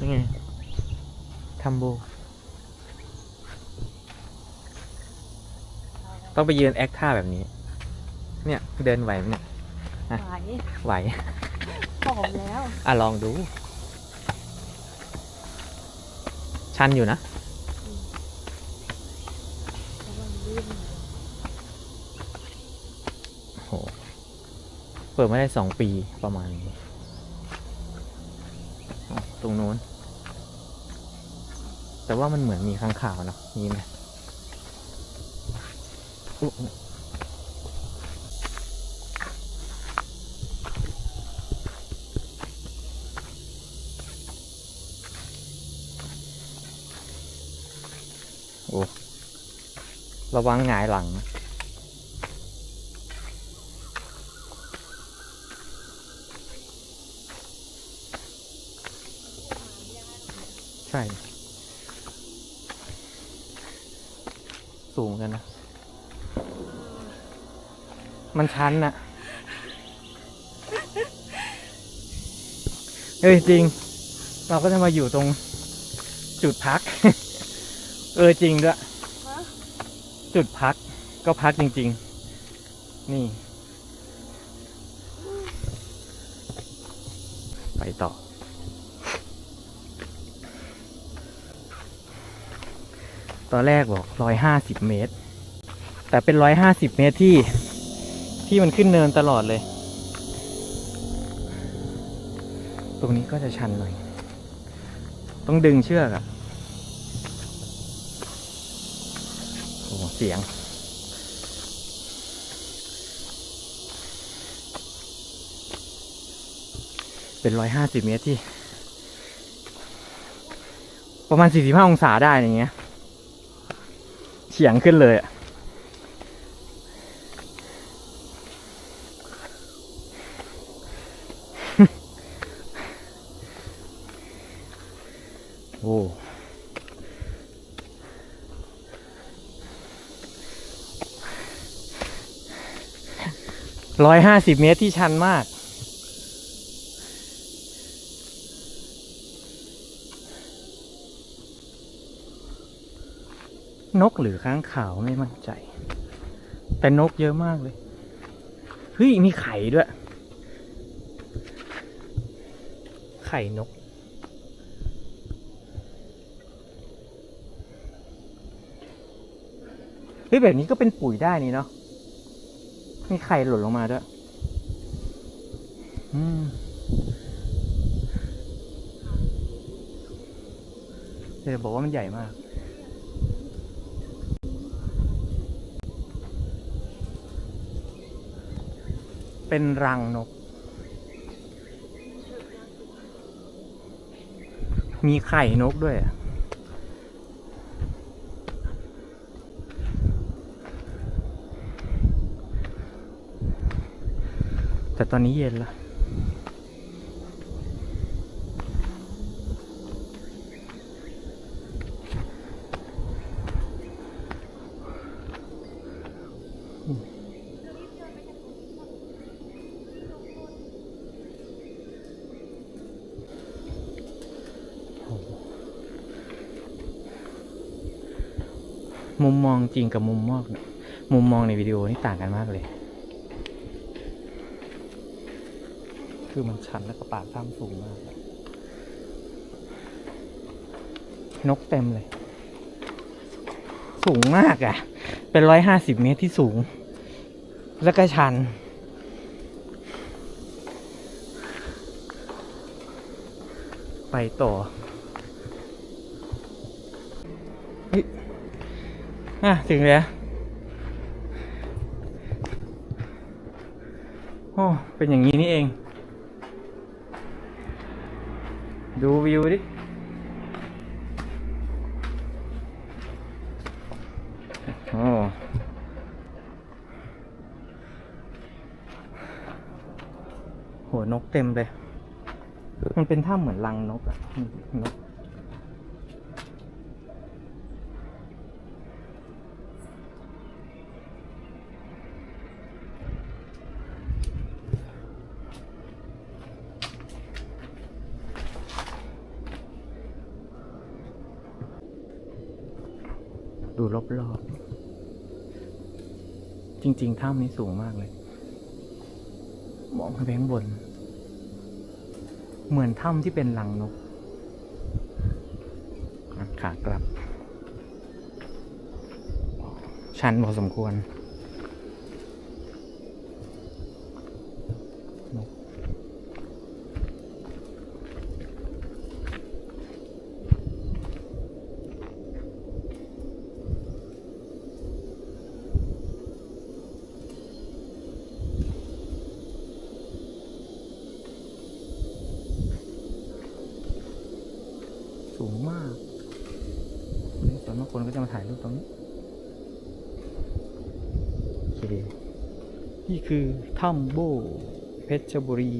นี่ไงทัมโบ ต้องไปยืนแอคท่าแบบนี้ เนี่ย เดินไหวไหมเนี่ยไหวไหวผอมแล้ว อะ ลองดู ชันอยู่นะระวังลื่นโอ้โห เปิดมาได้สองปีประมาณนี้อ๋อ ตรงนู้น แต่ว่ามันเหมือนมีข้างข่าวเนาะมีไหมโอ้ ระวังหงายหลัง ใช่ สูงกันนะ มันชันอะเอ้ยจริง เราก็จะมาอยู่ตรงจุดพัก เออจริงด้วย จุดพักก็พักจริง ๆ นี่ ไปต่อ ตอนแรกบอกร้อยห้าสิบเมตร แต่เป็นร้อยห้าสิบเมตรที่ที่มันขึ้นเนินตลอดเลย ตรงนี้ก็จะชันหน่อย ต้องดึงเชือกอะโอ้เสียงเป็นร้อยห้าสิบเมตรที่ ประมาณสี่สิบห้าองศาได้อย่างเงี้ย เฉียงขึ้นเลยอะโอ้ร้อยห้าสิบเมตรที่ชันมาก นกหรือค้างขาวไม่มั่นใจ แต่นกเยอะมากเลยเฮ้ยมีไข่ด้วย ไข่นก เฮ้ยแบบนี้ก็เป็นปุ๋ยได้นี่เนาะมีไข่หล่นลงมาด้วยอืมเดี๋ยวบอกว่ามันใหญ่มาก เป็นรังนก มีไข่นกด้วยอะแต่ตอนนี้เย็นแล้ว มุมมองจริงกับมุมมองมุมมองในวิดีโอนี่ต่างกันมากเลย คือมันชันแล้วก็ปากถ้ำสูงมาก นกเต็มเลย สูงมากอะ่ะ เป็นร้อยห้าสิบเมตรที่สูง แล้วก็ชันไปต่อ อะถึงแล้วโอ้เป็นอย่างนี้นี่เอง ดูวิวดิโอ้โหนกเต็มเลย มันเป็นถ้ำเหมือนรังนกอะนก ดูรอบๆ จริง ๆ ถ้ำนี้สูงมากเลย มองขึ้นไปข้างบน เหมือนถ้ำที่เป็นรังนกขากลับ ชันพอสมควร นก สูงมากนี่ ส่วนบางคนก็จะมาถ่ายรูปตรงนี้โอเคนี่คือถ้ำโบเพชรบุรี